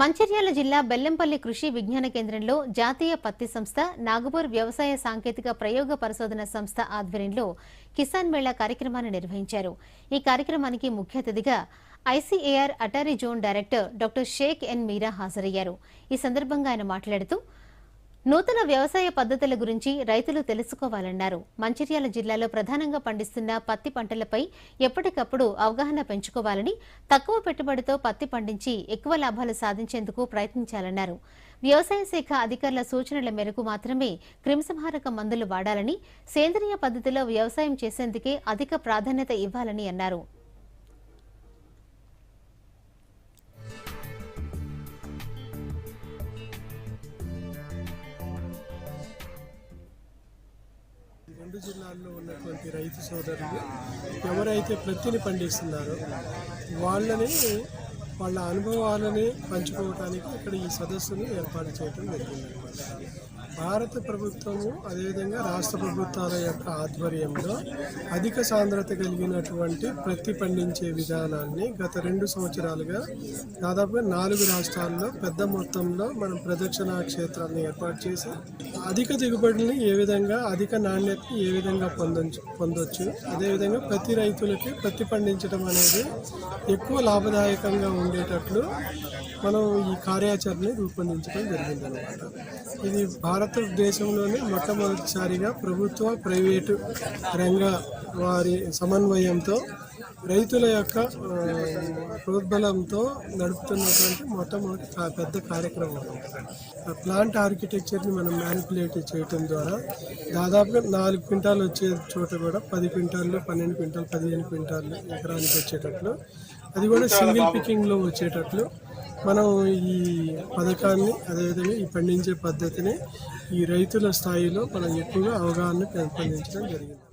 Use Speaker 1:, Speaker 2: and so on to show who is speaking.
Speaker 1: మంచిర్యాల జిల్లా బెల్లంపల్లి కృషి విజ్ఞాన కేంద్రంలో జాతీయ పత్తి సంస్థ నాగపూర్ వ్యవసాయ సాంకేతిక ప్రయోగ పరిశోధన సంస్థ ఆధ్వర్యంలో కిసాన్ మేళా కార్యక్రమాన్ని నిర్వహించారు. ఈ కార్యక్రమానికి ముఖ్య అతిథిగా ICAR ATARI zone director doctor Sheikh N Meera హాజరయ్యారు. ఈ సందర్భంగా ఆయన మాట్లాడుతూ నూతన వ్యవసాయ పద్ధతుల గురించి రైతులు తెలుసుకోవాలన్నారు. మంచిర్యాల జిల్లాలో ప్రధానంగా పండిస్తున్న పత్తి పంటలపై ఎప్పటికప్పుడు అవగాహన పెంచుకోవాలని తక్కువ పెట్టుబడితో పత్తి పండించి ఎక్కువ లాభాలు సాధించేందుకు ప్రయత్నించాలన్నారు. వ్యవసాయ శాఖ అధికారుల సూచనల మేరకు మాత్రమే క్రిమిసంహారక మందులు వాడాలని సేంద్రియ పద్ధతిలో వ్యవసాయం చేసేందుకే అధిక ప్రాధాన్యత ఇవ్వాలని అన్నారు.
Speaker 2: రెండు జిల్లాల్లో ఉన్నటువంటి రైతు సోదరులు ఎవరైతే ప్రత్తిని పండిస్తున్నారో వాళ్ళని వాళ్ళ అనుభవాలని పంచుకోవడానికి ఇక్కడ ఈ సదస్సును ఏర్పాటు చేయడం జరిగిందనమాట భారత ప్రభుత్వము అదేవిధంగా రాష్ట్ర ప్రభుత్వాల యొక్క ఆధ్వర్యంలో అధిక సాంద్రత కలిగినటువంటి ప్రతి పండించే విధానాన్ని గత రెండు సంవత్సరాలుగా దాదాపుగా నాలుగు రాష్ట్రాల్లో పెద్ద మొత్తంలో మనం ప్రదక్షిణ క్షేత్రాలను ఏర్పాటు చేసి అధిక దిగుబడిని ఏ విధంగా అధిక నాణ్యతని ఏ విధంగా పొందొచ్చు పొందొచ్చు. అదేవిధంగా ప్రతి రైతులకి ప్రతి పండించడం అనేది ఎక్కువ లాభదాయకంగా ఉండేటట్లు మనం ఈ కార్యాచరణని రూపొందించడం జరిగిందనమాట ఇది భారత భారతదేశంలోనే మొట్టమొదటిసారిగా ప్రభుత్వ ప్రైవేటు రంగ వారి సమన్వయంతో రైతుల యొక్క ప్రోద్బలంతో నడుపుతున్నటువంటి మొట్టమొదటి పెద్ద కార్యక్రమం. ఆ ప్లాంట్ ఆర్కిటెక్చర్ని మనం మ్యానిపులేట్ చేయటం ద్వారా దాదాపుగా నాలుగు క్వింటాలు వచ్చే చోట కూడా పది క్వింటాల్లో పన్నెండు క్వింటాలు పదిహేను క్వింటాలు ఎకరానికి వచ్చేటట్లు. అది కూడా సింగిల్ పికింగ్లో వచ్చేటట్లు. మనం ఈ పథకాన్ని అదేవిధంగా ఈ పండించే పద్ధతిని ఈ రైతుల స్థాయిలో మనం ఎక్కువగా అవగాహన పెంపొందించడం జరిగింది.